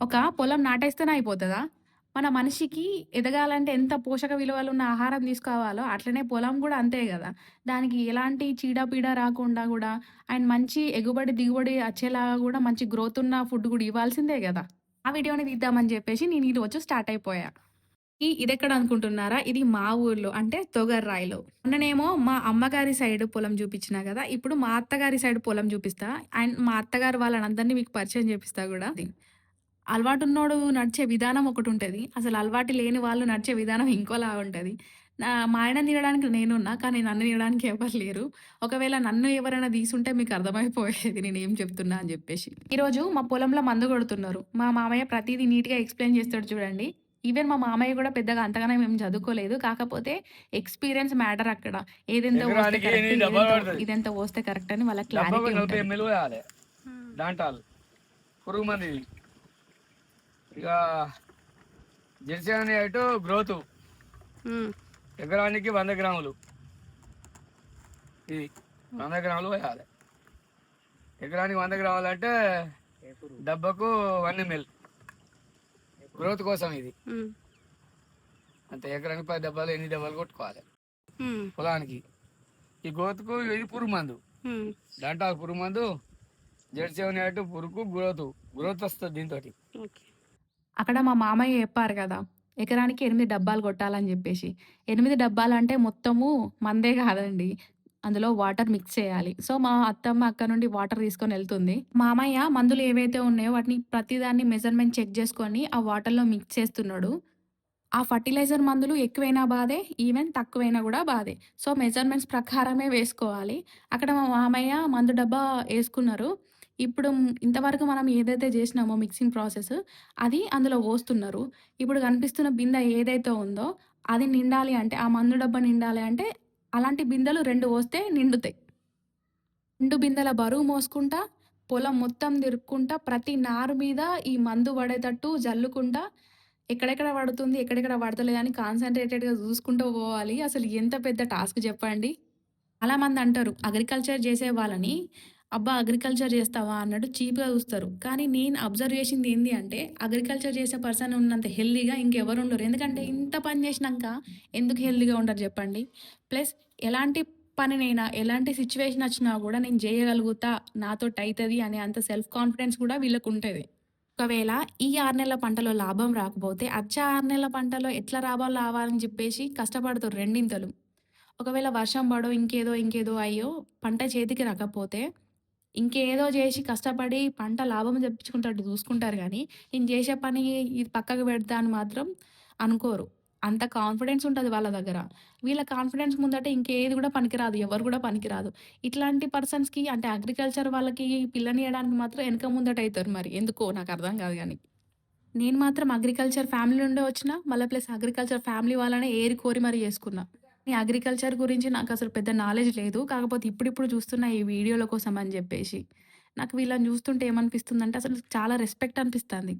ఒక పొలం నాటేస్తేనే అయిపోతుందా మన మనిషికి ఎదగాలంటే ఎంత పోషక విలువలు ఉన్న ఆహారం తీసుకోవాలో అట్లనే పొలం కూడా అంతే కదా దానికి ఎలాంటి చీడపీడ రాకుండా కూడా అండ్ మంచి ఎగుబడి, దిగుబడి వచ్చేలాగా కూడా మంచి గ్రోత్ ఉన్న ఫుడ్ కూడా ఇవ్వాల్సిందే కదా ఆ వీడియోని తీద్దామని చెప్పేసి నేను ఇది వచ్చి స్టార్ట్ అయిపోయా. ఈ ఇదెక్కడ అనుకుంటున్నారా? ఇది మా ఊర్లో అంటే తొగర్రాయిలో. మొన్ననేమో మా అమ్మగారి సైడ్ పొలం చూపించినా కదా ఇప్పుడు మా అత్తగారి సైడ్ పొలం చూపిస్తా. అండ్ మా అత్తగారు వాళ్ళని అందరినీ మీకు పరిచయం చేపిస్తా గూడా. అలవాటున్నోడు నడిచే విధానం ఒకటుంటది. అసలు అలవాటు లేని వాళ్ళు నడిచే విధానం ఇంకోలా ఉంటది. నా మా ఆయనని తినడానికి నేనున్నా. కానీ నన్ను తినడానికి ఎవరు లేరు. ఒకవేళ నన్ను ఎవరైనా తీసుంటే మీకు అర్థమైపోయేది నేనేం చెప్తున్నా అని జెప్పేసి. ఈరోజు మా పొలంలో మందు కొడుతున్నారు. మా మామయ్య ప్రతీదీ నీట్‌గా ఎక్స్‌ప్లెయిన్ చేస్తాడు చూడండి. ఈవెన్ మా మామయ్య గూడా పెద్దగా అంతగానం ఏం చదువుకోలేదు. కాకపోతే ఎక్స్‌పీరియన్స్ మ్యాటర్ అక్కడ. ఏదెంత ఇదెంత పోస్తే కరెక్ట్ అని డబ్బాకు క్లారిటీ నలభై ఉంటది. ఎంఎల్ వేయాలి దాంటాలు పురుగు మంది ఇక జెర్సీ అనే అటు గ్రోత్. ఎకరానికి వంద గ్రాములు. ఇది వంద గ్రాములు వేయాలి ఎకరానికి వంద గ్రాములు అంటే డబ్బాకు వన్ ఎంఎల్ గ్రోత్ కోసం ఇది. అంతే ఎకరానికి పది డబ్బాలు ఎన్ని డబ్బాలు కొట్టుకోవాలి. పొలానికి. ఈ గ్రోత్కు ఇది పురుగు మందు. దాంట్లో పురుగు మందు జెర్సీ అనే అటు పురుగు గ్రోత్. గ్రోత్ వస్తుంది దీంతో అక్కడ మా మామయ్య చెప్పారు కదా! ఎకరానికి ఎనిమిది డబ్బాలు కొట్టాలని జెప్పేసి. 8 డబ్బాలంటే మొత్తము మందే కాదండి. అందులో వాటర్ మిక్స్ చేయాలి. సో, మా అత్తమ్మ అక్క నుండి వాటర్ తీసుకొని వెళ్తుంది మామయ్య మందులు ఏవైతే ఉన్నాయో వాటిని ప్రతిదాన్ని మెజర్‌మెంట్ చెక్ చేసుకొని ఆ వాటర్‌లో మిక్స్ చేస్తున్నాడు. ఆ ఫర్టిలైజర్ మందులు ఎక్కువైనా బాధే, ఈవెన్ తక్కువైనా కూడా బాధే. సో, మెజర్‌మెంట్స్ ప్రకారమే వేసుకోవాలి. అక్కడ మా మామయ్య మందు డబ్బా వేసుకున్నారు ఇప్పుడు ఇంతవరకు మనం ఏదైతే చేసినామో మిక్సింగ్ ప్రాసెస్ అది అందులో పోస్తున్నారు. ఇప్పుడు కనిపిస్తున్న బిందె ఏదైతే ఉందో అది నిండాలి అంటే ఆ మందు డబ్బా నిండాలి అంటే అలాంటి బిందెలు రెండు పోస్తే నిండుతాయి. రెండు బిందెల బరువు మోసుకుంటా, పొలం మొత్తం తిరుక్కుంటా, ప్రతి నారు మీద ఈ మందు పడేటట్టు జల్లుకుంటా, ఎక్కడెక్కడ పడుతుంది, ఎక్కడెక్కడ పడతలేదని కాన్సంట్రేటెడ్‌గా చూసుకుంటూ పోవాలి. అసలు ఎంత పెద్ద టాస్క్ చెప్పండి. చాలామంది అంటారు అగ్రికల్చర్ చేసే వాళ్ళని, అబ్బా! అగ్రికల్చర్ చేస్తావా అన్నట్టు చీప్‌గా చూస్తారు. కానీ నేను అబ్జర్వ్ చేసింది ఏంది అంటే అగ్రికల్చర్ చేసే పర్సన్ ఉన్నంత హెల్దీగా ఇంకెవరు ఉండరు. ఎందుకంటే ఇంత పని చేసినాక ఎందుకు హెల్దీగా ఉండరు చెప్పండి. ప్లస్ ఎలాంటి పనినైనా, ఎలాంటి సిచ్యువేషన్ వచ్చినా కూడా నేను చేయగలుగుతా నాతో అవుతుంది అనే అంత సెల్ఫ్ కాన్ఫిడెన్స్ కూడా వీళ్ళకు ఉంటుంది ఒకవేళ ఈ ఆరు నెలల పంటలో లాభం రాకపోతే వచ్చే ఆరు నెలల పంటలో ఎట్లా లాభాలు రావాలని చెప్పేసి కష్టపడుతారు రెండింతలు. ఒకవేళ వర్షం పడో, ఇంకేదో ఇంకేదో అయ్యో పంట చేతికి రాకపోతే ఇంకేదో చేసి కష్టపడి పంట లాభం తెప్పించుకునేటట్టు చూసుకుంటారు కానీ నేను చేసే పని ఇది పక్కకు పెడతా అని మాత్రం అనుకోరు. అంత కాన్ఫిడెన్స్ ఉంటుంది వాళ్ళ దగ్గర. వీళ్ళ కాన్ఫిడెన్స్ ముందట ఇంకేది కూడా పనికిరాదు. ఎవరు కూడా పనికిరాదు. ఇట్లాంటి పర్సన్స్‌కి అంటే అగ్రికల్చర్ వాళ్ళకి పిల్లనియడానికి మాత్రం వెనక ముందట అవుతారు మరి. ఎందుకో నాకు అర్థం కాదు కానీ నేను మాత్రం అగ్రికల్చర్ ఫ్యామిలీ నుండే వచ్చిన. మళ్ళీ ప్లస్ అగ్రికల్చర్ ఫ్యామిలీ వాళ్ళనే ఏరి కోరి మరి చేసుకున్నా. ఈ అగ్రికల్చర్ గురించి నాకు అసలు పెద్ద నాలెడ్జ్ లేదు. కాకపోతే ఇప్పుడిప్పుడు చూస్తున్న ఈ వీడియోల కోసం అని చెప్పేసి నాకు వీళ్ళని చూస్తుంటే ఏమనిపిస్తుందంటే అసలు చాలా రెస్పెక్ట్ అనిపిస్తుంది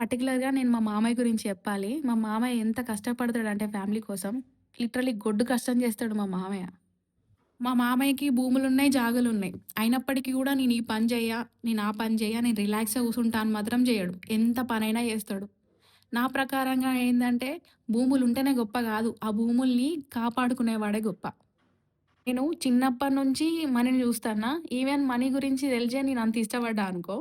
పర్టికులర్గా నేను మా మామయ్య గురించి చెప్పాలి. మా మామయ్య ఎంత కష్టపడతాడంటే ఫ్యామిలీ కోసం లిటరలీ గొడ్డు కష్టం చేస్తాడు మా మామయ్య. మా మామయ్యకి భూములున్నాయి, జాగాలున్నాయి. అయినప్పటికీ కూడా నేను ఈ పని చేయ నేను ఆ పని చేయ నేను రిలాక్స్‌గా కూర్చుంటాను మాత్రం చేయడు ఎంత పనైనా చేస్తాడు. నా ప్రకారంగా ఏంటంటే భూములు ఉంటేనే గొప్ప కాదు ఆ భూముల్ని కాపాడుకునేవాడే గొప్ప. నేను చిన్నప్పటి నుంచి మనీని చూస్తానా ఈవెన్ మనీ గురించి తెలిసే నేను అంత ఇష్టపడ్డా అనుకో.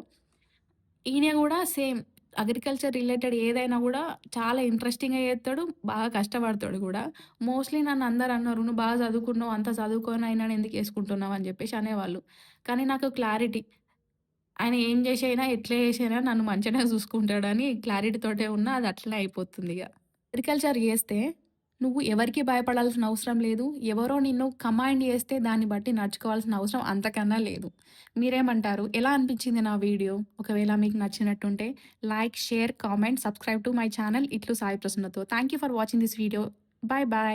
ఈయన కూడా సేమ్ అగ్రికల్చర్ రిలేటెడ్ ఏదైనా కూడా చాలా ఇంట్రెస్టింగ్‌గా చేస్తాడు. బాగా కష్టపడతాడు కూడా మోస్ట్‌లీ నన్ను అందరు అన్నారు, "నువ్వు బాగా చదువుకున్నావు. అంత చదువుకొని అయినా ఎందుకు వేసుకుంటున్నావు అని చెప్పేసి అనేవాళ్ళు. కానీ నాకు క్లారిటీ. ఆయన ఏం చేసి అయినా, ఎట్లా చేసి అయినా నన్ను మంచిగా చూసుకుంటాడని క్లారిటీ తోటే ఉన్నా. అది అట్లనే ఇక అగ్రికల్చర్ చేస్తే నువ్వు ఎవరికీ భయపడాల్సిన అవసరం లేదు. ఎవరో నిన్ను కమాండ్ చేస్తే దాన్ని బట్టి నడుచుకోవాల్సిన అవసరం అంతకన్నా లేదు. మీరేమంటారు? ఎలా అనిపించింది నా వీడియో? ఒకవేళ మీకు నచ్చినట్టుంటే like, share, comment, subscribe to my channel ఇట్లు Sai ప్రసన్నతో. Thank you for watching this video. Bye bye